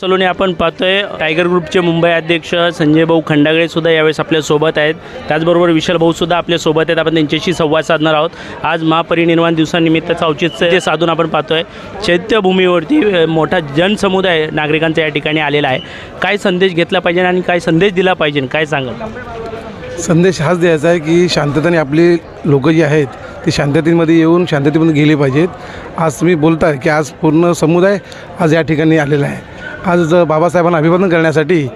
सलोनी आपण पाहतोय टायगर ग्रुपचे मुंबई अध्यक्ष संजय भाऊ खंडागळे सुद्धा यावेळेस आपल्यासोबत आहेत. त्याचबरोबर विशाल भाऊ सुद्धा आपल्यासोबत आहेत. आपण त्यांच्याशी संवाद साधणार आहोत. आज महापरिनिर्वाण दिवसानिमित्त औचित्य जे साधून आपण पाहतोय चैत्यभूमीवरती मोठा जनसमुदाय नागरिकांचा या ठिकाणी आलेला आहे. काय संदेश घेतला पाहिजे आणि काय संदेश दिला पाहिजे? काय सांगाल? संदेश हाच द्यायचा आहे की शांततेने आपली लोकं जी आहेत ते शांततेमध्ये येऊन शांततेमध्ये गेली पाहिजेत. आज तुम्ही बोलताय की आज पूर्ण समुदाय आज या ठिकाणी आलेला आहे. आज बाबासाहेबांना अभिवादन करण्यासाठी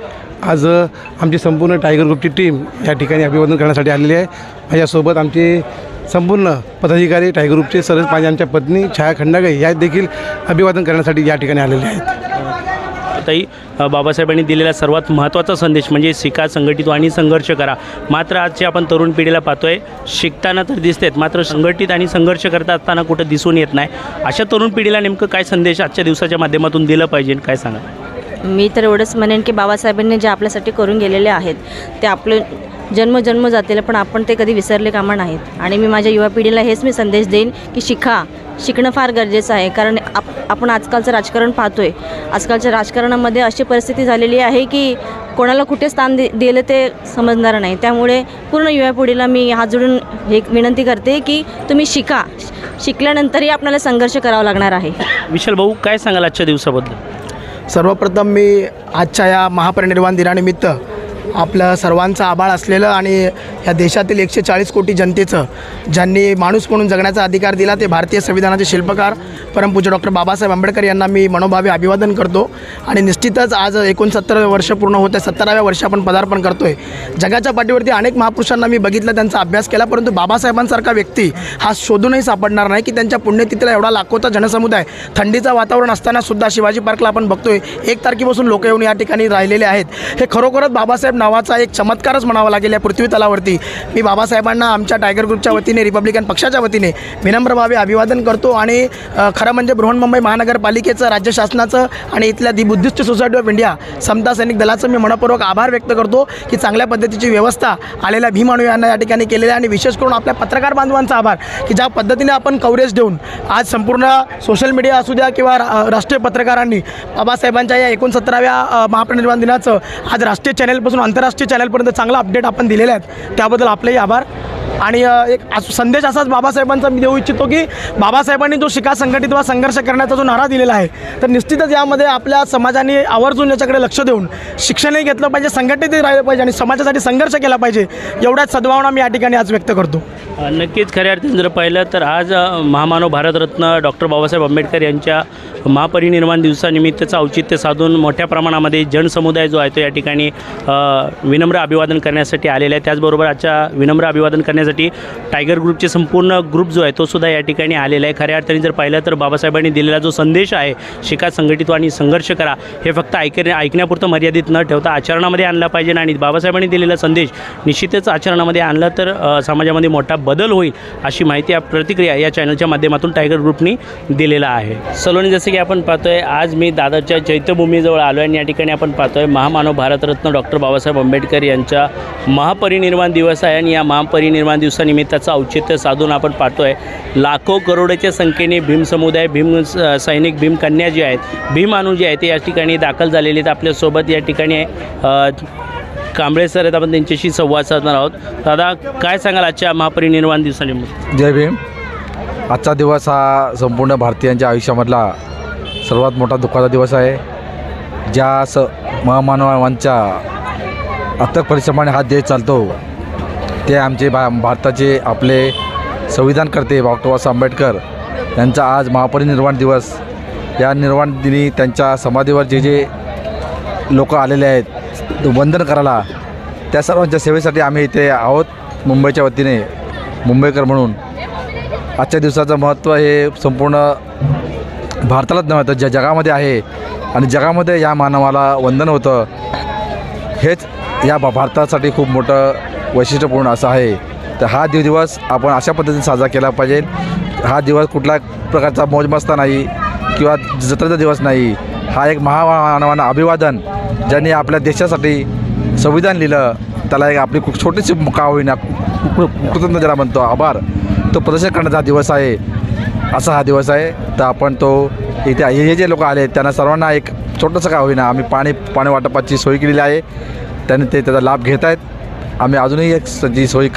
आज आमची संपूर्ण टायगर ग्रुपची टीम या ठिकाणी अभिवादन करण्यासाठी आलेली आहे. माझ्यासोबत आमचे संपूर्ण पदाधिकारी टायगर ग्रुपचे सरस पाणी आमच्या पत्नी छाया खंडागळे या देखील अभिवादन करण्यासाठी या ठिकाणी आलेले आहेत. ताई बाबासाहेबांनी दिलेला सर्वात महत्त्वाचा संदेश म्हणजे शिका संघटित आणि संघर्ष करा. मात्र आजची आपण तरुण पिढीला पाहतोय शिकताना तर दिसतेत मात्र संघटित आणि संघर्ष करता असताना कुठं दिसून येत नाही. अशा तरुण पिढीला नेमकं काय संदेश आजच्या दिवसाच्या माध्यमातून दिलं पाहिजे काय सांगा मी तर एवढंच म्हणेन की बाबासाहेबांनी जे आपल्यासाठी करून गेलेले आहेत ते आपलं जन्मजन्म जातील पण आपण ते कधी विसरले कामा नाहीत. आणि मी माझ्या युवा पिढीला हेच मी संदेश देईन की शिका शिकणं फार गरजेचं आहे. कारण आप आपण आजकालचं राजकारण पाहतोय. आजकालच्या राजकारणामध्ये अशी परिस्थिती झालेली आहे की कोणाला कुठे स्थान दे दिलं ते समजणार नाही. त्यामुळे पूर्ण युवा पिढीला मी हात जोडून हे विनंती करते की तुम्ही शिका. शिकल्यानंतरही आपल्याला संघर्ष करावा लागणार आहे. विशाल भाऊ काय सांगाल आजच्या दिवसाबद्दल? सर्वप्रथम मी आजच्या या महापरिनिर्वाण दिनानिमित्त आपलं सर्वांचं आभाळ असलेलं आणि या देशातील एकशे चाळीस कोटी जनतेचं ज्यांनी माणूस म्हणून जगण्याचा अधिकार दिला ते भारतीय संविधानाचे शिल्पकार परमपूज्य डॉक्टर बाबासाहेब आंबेडकर यांना मी मनोभावे अभिवादन करतो. आणि निश्चितच आज एकोणसत्तर वर्ष पूर्ण होत आहे सत्तराव्या वर्ष आपण पदार्पण करतो आहे जगाच्या पाठीवरती अनेक महापुरुषांना मी बघितलं त्यांचा अभ्यास केला परंतु बाबासाहेबांसारखा व्यक्ती हा शोधूनही सापडणार नाही की त्यांच्या पुण्यतिथीला एवढा लाखोचा जनसमुदाय थंडीचं वातावरण असताना सुद्धा शिवाजी पार्कला आपण बघतोय. एक तारखेपासून लोक येऊन या ठिकाणी राहिलेले आहेत. हे खरोखरच बाबासाहेब नावाचा एक चमत्कारच म्हणावा लागेल या पृथ्वी तलावरती. मी बाबासाहेबांना आमच्या टायगर ग्रुपच्या वतीने रिपब्लिकन पक्षाच्या वतीने विनम्रभावे अभिवादन करतो आणि खरं म्हणजे बृहन्मुंबई महानगरपालिकेचं राज्य शासनाचं आणि इथल्या the Buddhist Society of India समता सैनिक दलाचं मी मनपूर्वक आभार व्यक्त करतो की चांगल्या पद्धतीची व्यवस्था आलेल्या भीमाणू यांना या ठिकाणी केलेल्या आहे आणि विशेष करून आपल्या पत्रकार बांधवांचा आभार की ज्या पद्धतीने आपण कव्हरेज देऊन आज संपूर्ण सोशल मीडिया असू द्या किंवा रा- राष्ट्रीय पत्रकारांनी बाबासाहेबांच्या या एकोणसत्तराव्या अ, महापरिनिर्वाण दिनाचं आज राष्ट्रीय चॅनलपासून आंतरराष्ट्रीय चॅनलपर्यंत चांगला अपडेट आपण दिलेले आहेत त्याबद्दल आपलेही आभार. आणि एक अस- संदेश असाच बाबासाहेबांचा मी देऊ इच्छितो की बाबासाहेबांनी जो शिका संघटित वा संघर्ष करण्याचा जो नारा दिलेला आहे तर निश्चितच यामध्ये आपल्या समाजाने आवर्जून याच्याकडे लक्ष देऊन शिक्षणही घेतलं पाहिजे संघटितही राहिलं पाहिजे आणि समाजासाठी संघर्ष केला पाहिजे एवढ्याच सद्भावना मी या ठिकाणी आज व्यक्त करतो. नक्कीच खऱ्या अर्थाने जर पाहिलं तर आज महामानव भारतरत्न डॉक्टर बाबासाहेब आंबेडकर यांच्या महापरिनिर्वाण दिवसानिमित्तचं औचित्य साधून मोठ्या प्रमाणामध्ये जनसमुदाय जो आहे तो या ठिकाणी विनम्र अभिवादन करण्यासाठी आलेला आहे. त्याचबरोबर आजच्या विनम्र अभिवादन करण्यासाठी टायगर ग्रुपचे संपूर्ण ग्रुप जो आहे तो सुद्धा या ठिकाणी आलेला आहे. खऱ्या अर्थाने जर पाहिलं तर बाबासाहेबांनी दिलेला जो संदेश आहे शिका संघटित आणि संघर्ष करा हे फक्त ऐकण्या ऐकण्यापुरतं मर्यादित न ठेवता आचरणामध्ये आणला पाहिजे आणि बाबासाहेबांनी दिलेला संदेश निश्चितच आचरणामध्ये आणला तर समाजामध्ये मोठा बदल होईल अशी माहिती या प्रतिक्रिया या चॅनलच्या माध्यमातून टायगर ग्रुपनी दिलेला आहे. सलोनी जसं की आपण पाहतोय आज मी दादरच्या चैत्यभूमीजवळ आलो आहे आणि या ठिकाणी आपण पाहतोय महामानव भारतरत्न डॉक्टर बाबासाहेब आंबेडकर यांच्या महापरिनिर्वाण दिवस आहे आणि या महापरिनिर्वाण दिवसानिमित्ताचं औचित्य साधून आपण पाहतो आहे लाखो करोडच्या संख्येने भीम समुदाय भीम स- सैनिक भीम कन्या जे आहेत भीम अणू जे आहेत ते या ठिकाणी दाखल झालेले आहेत. आपल्यासोबत या ठिकाणी कांबळे सर आहेत. आपण त्यांच्याशी संवाद साधणार आहोत. दादा काय सांगाल आजच्या महापरिनिर्वाण दिवसानिमित्त? जय भीम. आजचा दिवस हा संपूर्ण भारतीयांच्या आयुष्यामधला सर्वात मोठा दुःखाचा दिवस आहे. ज्या स महामानवांच्या अथक परिश्रमाने हा देश चालतो ते आमचे भा भारताचे आपले संविधानकर्ते डॉक्टर बाबासाहेब आंबेडकर. यांचा आज महापरिनिर्वाण दिवस. या निर्वाण दिनी त्यांच्या समाधीवर जे जे लोक आलेले आहेत वंदन करायला त्या सर्वांच्या सेवेसाठी आम्ही इथे आहोत मुंबईच्या वतीने मुंबईकर म्हणून. आजच्या दिवसाचं महत्त्व हे संपूर्ण भारतालाच नव्हे तर जगामध्ये आहे आणि जगामध्ये या मानवाला वंदन होतं हेच या भा- भारतासाठी खूप मोठं वैशिष्ट्यपूर्ण असं आहे. तर हा दिव दिवस आपण अशा पद्धतीने साजरा केला पाहिजे. हा दिवस कुठल्या प्रकारचा मोजमस्ता नाही किंवा जत्रेचा दिवस नाही. हा एक महामानवांना अभिवादन ज्यांनी आपल्या देशासाठी संविधान लिहिलं. त्याला एक आपली खूप छोटीशी का होईना. कृतज्ञ ज्याला म्हणतो आभार. तो प्रदर्शन करण्याचा दिवस आहे. असा हा दिवस आहे. तर आपण तो इथे हे जे लोक आले त्यांना सर्वांना एक छोटंसं का होईना आम्ही पाणी पाणी वाटपाची सोय केलेली आहे. त्यांनी ते त्याचा लाभ घेत आहेत. आम्ही अजूनही एक स- जी सोयी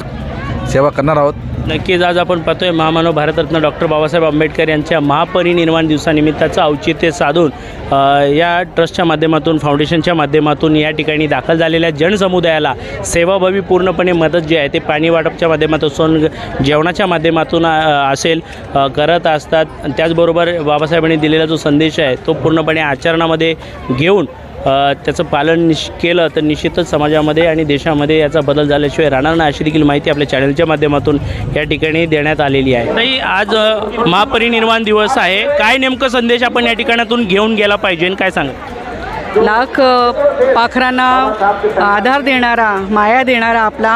सेवा करणार आहोत. नक्कीच आज आपण पाहतोय महामानव भारतरत्न डॉक्टर बाबासाहेब आंबेडकर यांच्या महापरिनिर्वाण दिवसानिमित्ताचं औचित्य साधून अ, या ट्रस्टच्या माध्यमातून फाउंडेशनच्या माध्यमातून या ठिकाणी दाखल झालेल्या जनसमुदायाला सेवाभावी पूर्णपणे मदत जी आहे ते पाणी वाटपच्या माध्यमातून जेवणाच्या माध्यमातून अ, असेल अ, करत असतात. आणि त्याचबरोबर बाबासाहेबांनी दिलेला जो संदेश आहे तो पूर्णपणे आचरणामध्ये घेऊन त्याचं पालन निश केलं तर निश्चितच समाजामध्ये आणि देशामध्ये याचा बदल झाल्याशिवाय राहणार नाही अशी देखील माहिती आपल्या चॅनलच्या माध्यमातून या ठिकाणी देण्यात आलेली आहे. ताई आज महापरिनिर्वाण दिवस आहे. काय नेमकं संदेश आपण या ठिकाणातून घेऊन गेला पाहिजे काय सांगा लाख पाखरांना आधार देणारा माया देणारा आपला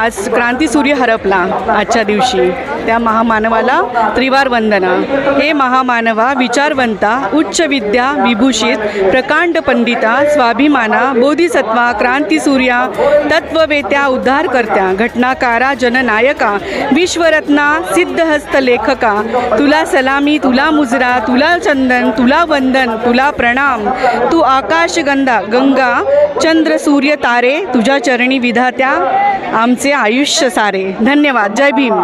आज क्रांतीसूर्य हरपला आजच्या दिवशी. त्या महामानवाला त्रिवार वंदना. हे महामानवा विचारवंता उच्च विद्या विभूषित प्रकांड पंडिता स्वाभिमाना बोधिसत्वा क्रांतीसूर्या तत्ववेत्या उद्धारकर्त्या घटनाकारा जननायका विश्वरत्ना सिद्धहस्त लेखका तुला सलामी तुला मुजरा तुला चंदन तुला वंदन तुला प्रणाम तू आकाशगंधा गंगा चंद्र सूर्य तारे तुझ्या चरणी विधात्या आमचे आयुष्य सारे. धन्यवाद. जय भीम.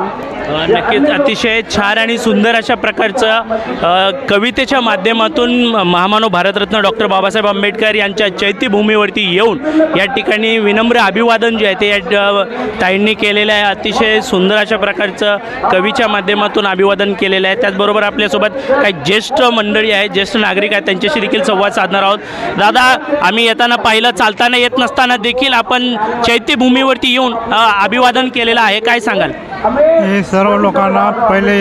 नक्कीच अतिशय छान आणि सुंदर अशा प्रकारचं कवितेच्या माध्यमातून महामानव भारतरत्न डॉक्टर बाबासाहेब आंबेडकर यांच्या चैत्यभूमीवरती येऊन या ठिकाणी विनम्र अभिवादन जे आहे ते या ताईंनी केलेलं आहे. अतिशय सुंदर अशा प्रकारचं कवीच्या माध्यमातून अभिवादन केलेलं आहे. त्याचबरोबर आपल्यासोबत काही ज्येष्ठ मंडळी आहेत ज्येष्ठ नागरिक आहेत त्यांच्याशी देखील संवाद साधणार आहोत. दादा आम्ही येताना पाहिलं चालताना येत नसताना देखील आपण चैत्यभूमीवरती येऊन अभिवादन केलेलं आहे. काय सांगाल? हे सर्व लोकांना पहिले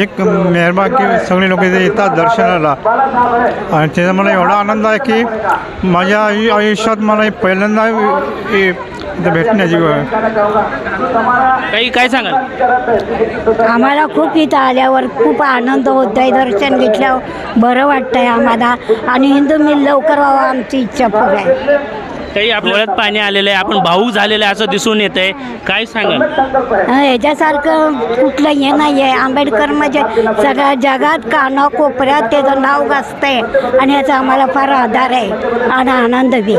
एक मेहरबा की सगळे लोक इथे येतात दर्शनाला. आणि त्याचा मला एवढा आनंद आहे की माझ्या आयु आयुष्यात मला हे पहिल्यांदा हे इथं भेटण्याची. काही काय सांगाल? आम्हाला खूप इथं आल्यावर खूप आनंद होत आहे. दर्शन घेतल्यावर बरं वाटतं आहे आम्हाला. आणि हिंदू मिल लवकर व्हावं आमची इच्छा पूर्ण आहे. काही आपल्या डोळ्यात पाणी आलेलं आहे आपण भाऊक झालेलं आहे असं दिसून येत आहे काय सांगाल? हं, याच्यासारखं कुठलं हे नाही आहे आंबेडकर म्हणजे सगळ्या जगात कानाकोपऱ्यात त्याचं नाव गाजतंय. आणि याचा आम्हाला फार आधार आहे आणि आनंद बी.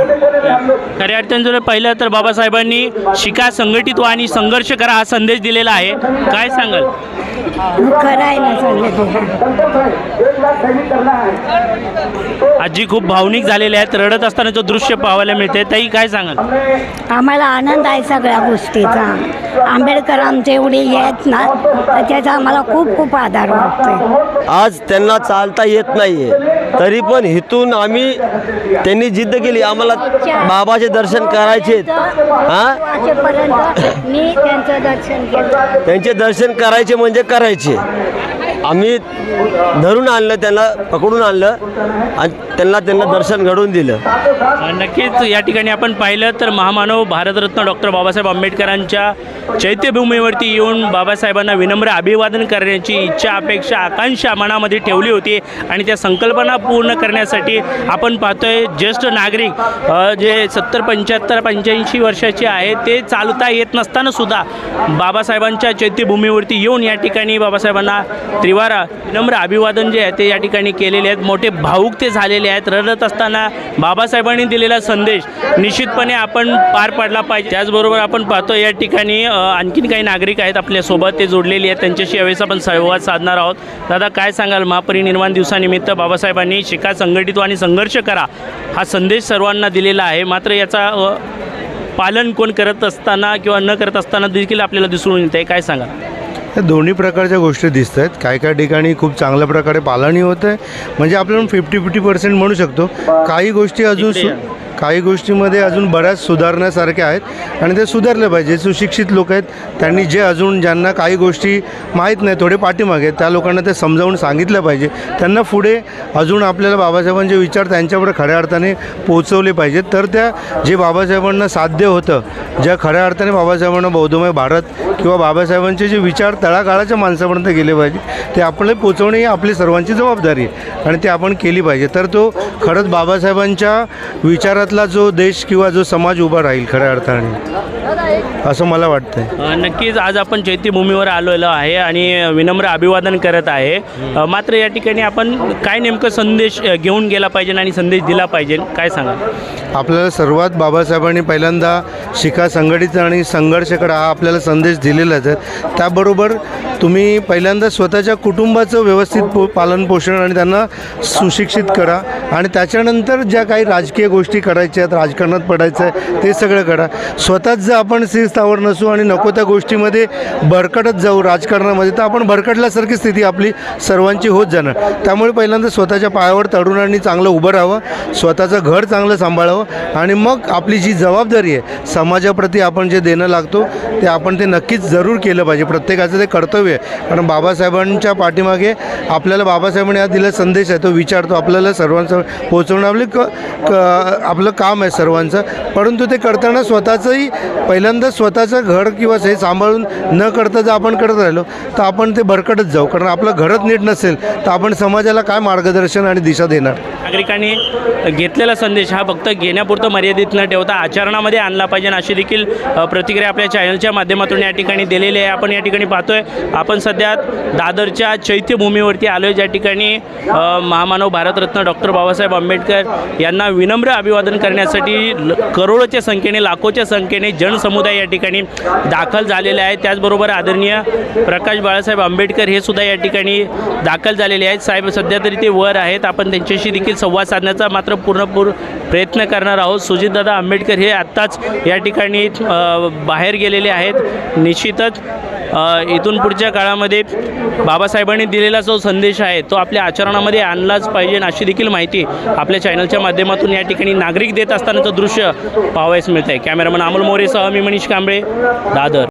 खऱ्या अर्थाने जर पाहिलं तर बाबासाहेबांनी शिका संघटित व्हा आणि संघर्ष करा हा संदेश दिलेला आहे. काय सांगाल? खरं आहे ना सांगितलं आजी खूप भावनिक झालेले आहेत. रडत असतानाचं दृश्य पाहायला मिळते ताई काय सांगाल? आम्हाला आनंद आहे सगळ्या गोष्टीचा. आंबेडकर आमचे एवढे आहेत ना तर त्याचा आम्हाला खूप खूप आधार वाटतोय. आज त्यांना चालता येत नाही आहे तरी पण इथून आम्ही त्यांनी जिद्द केली आम्हाला बाबाचे दर्शन करायचे हां? वाजेपर्यंत मी त्यांचं दर्शन केलं. त्यांचे दर्शन करायचे म्हणजे करायचे. आम्ही धरून आणलं त्यांना पकडून आणलं आणि त्यांना त्यांना दर्शन घडवून दिलं. नक्कीच या ठिकाणी आपण पाहिलं तर महामानव भारतरत्न डॉक्टर बाबासाहेब आंबेडकरांच्या चैत्यभूमीवरती येऊन बाबासाहेबांना विनम्र अभिवादन करण्याची इच्छा अपेक्षा आकांक्षा मनामध्ये ठेवली होती आणि त्या संकल्पना पूर्ण करण्यासाठी आपण पाहतोय ज्येष्ठ नागरिक जे सत्तर पंच्याहत्तर पंच्याऐंशी वर्षाचे आहेत ते चालता येत नसताना सुद्धा बाबासाहेबांच्या चैत्यभूमीवरती येऊन या ठिकाणी बाबासाहेबांना त्रिवारा विनम्र अभिवादन जे आहे ते या ठिकाणी केलेले आहेत. मोठे भाऊक ते झालेले आहेत. रडत असताना बाबासाहेबांनी दिलेला संदेश निश्चितपणे आपण पार पाडला पाहिजे. त्याचबरोबर आपण पाहतो या ठिकाणी आणखीन काही नागरिक आहेत आपल्यासोबत ते जोडलेले आहेत. त्यांच्याशी यावेळेस आपण संवाद साधणार आहोत. दादा काय सांगाल? महापरिनिर्वाण दिवसानिमित्त बाबासाहेबांनी शिका संघटित आणि संघर्ष करा हा संदेश सर्वांना दिलेला आहे. मात्र याचा पालन कोण करत असताना किंवा न करत असताना देखील आपल्याला दिसून येत आहे काय सांगा या दोन्ही प्रकारच्या गोष्टी दिसत आहेत काही काही ठिकाणी खूप चांगल्या प्रकारे पालनही होतं. आहे म्हणजे आपल्याला फिफ्टी फिफ्टी पर्सेंट म्हणू शकतो. काही गोष्टी अजून सु काही गोष्टीमध्ये अजून बऱ्याच सुधारण्यासारख्या आहेत आणि ते सुधारले पाहिजे. सुशिक्षित लोक आहेत त्यांनी जे अजून ज्यांना काही गोष्टी माहीत नाही थोडे पाठीमागे आहेत त्या लोकांना ते समजावून सांगितलं पाहिजे. त्यांना पुढे अजून आपल्याला बाबासाहेबांचे विचार त्यांच्यापुढे खऱ्या अर्थाने पोहोचवले पाहिजेत. तर त्या जे बाबासाहेबांना साध्य होतं ज्या खऱ्या अर्थाने बाबासाहेबांना बौद्धमय भारत किंवा बाबासाहेबांचे जे विचार तळागाळाच्या माणसापर्यंत गेले पाहिजे ते आपल्याला पोचवणे ही आपली सर्वांची जबाबदारी आहे आणि ते आपण केली पाहिजे. तर तो खरंच बाबासाहेबांच्या विचारात विकासातला जो देश किंवा जो समाज उभा राहील खऱ्या अर्थाने असं मला वाटतंय. अ, नक्कीच आज आपण चैत्यभूमीवर आलेलो आहे आणि विनम्र अभिवादन करत आहे. अ, मात्र या ठिकाणी आपण काय नेमकं संदेश अ, घेऊन गेला पाहिजे आणि संदेश दिला पाहिजे काय सांगा आपल्याला सर्वात बाबासाहेबांनी पहिल्यांदा शिका संघटित आणि संघर्ष करा हा आपल्याला संदेश दिलेलाच आहे. त्याबरोबर तुम्ही पहिल्यांदा स्वतःच्या कुटुंबाचं व्यवस्थित पो पालन पोषण आणि त्यांना सुशिक्षित करा आणि त्याच्यानंतर ज्या काही राजकीय गोष्टी करायच्या आहेत राजकारणात पडायचं आहे ते सगळं करा. स्वतःच जर आपण शिरस्थावर नसू आणि नको त्या गोष्टीमध्ये भरकटत जाऊ राजकारणामध्ये तर आपण भरकटल्यासारखी स्थिती आपली सर्वांची होत जाणार. त्यामुळे पहिल्यांदा स्वतःच्या पायावर तरुणांनी चांगलं उभं राहावं स्वतःचं घर चांगलं सांभाळावं आणि मग आपली जी जबाबदारी आहे समाजाप्रती आपण जे देणं लागतो ते आपण ते नक्कीच जरूर केलं पाहिजे. प्रत्येकाचं ते कर्तव्य आहे. कारण बाबासाहेबांच्या पाठीमागे आपल्याला बाबासाहेबांनी हा दिला संदेश आहे तो विचारतो आपल्याला सर्वांचा पोहोचवणं आपले क आपलं आपलं काम आहे सर्वांचं. परंतु ते करताना स्वतःचंही पहिल्यांदा स्वतःचं घर किंवा हे सांभाळून न करता जर आपण करत राहिलो तर आपण ते भरकटच जाऊ. कारण आपलं घरच नीट नसेल तर आपण समाजाला काय मार्गदर्शन आणि दिशा देणार? नागरिकांनी घेतलेला संदेश हा फक्त घेण्यापुरतं मर्यादित न ठेवता आचरणामध्ये आणला पाहिजे अशी देखील प्रतिक्रिया आपल्या चॅनलच्या माध्यमातून या ठिकाणी दिलेली आहे. आपण या ठिकाणी पाहतोय आपण सध्या दादरच्या चैत्यभूमीवरती आलो आहे ज्या ठिकाणी महामानव भारतरत्न डॉक्टर बाबासाहेब आंबेडकर यांना विनम्र अभिवादन करण्यासाठी ल- करोडोच्या संख्येने लाखोच्या संख्येने जनसमुदाय या ठिकाणी दाखल झालेले आहेत. त्याचबरोबर आदरणीय प्रकाश बाळासाहेब आंबेडकर हे सुद्धा या ठिकाणी दाखल झालेले आहेत. साहेब सध्या तरी ते वर आहेत. आपण त्यांच्याशी देखील संवाद साधण्याचा मात्र पूर्णपूर प्रयत्न करणार आहोत. सुजितदादा आंबेडकर हे आत्ताच या ठिकाणी बाहेर गेलेले आहेत. निश्चितच इथून पुढच्या काळामध्ये बाबासाहेबांनी दिलेला जो संदेश आहे तो आपल्या आचरणामध्ये आणलाच पाहिजे अशी देखील माहिती आपल्या चॅनलच्या माध्यमातून या ठिकाणी नागरिक देत असतानाचं दृश्य पाहावयास मिळत आहे कॅमेरामन अमोल मोरेसह मी मनीष कांबळे दादर.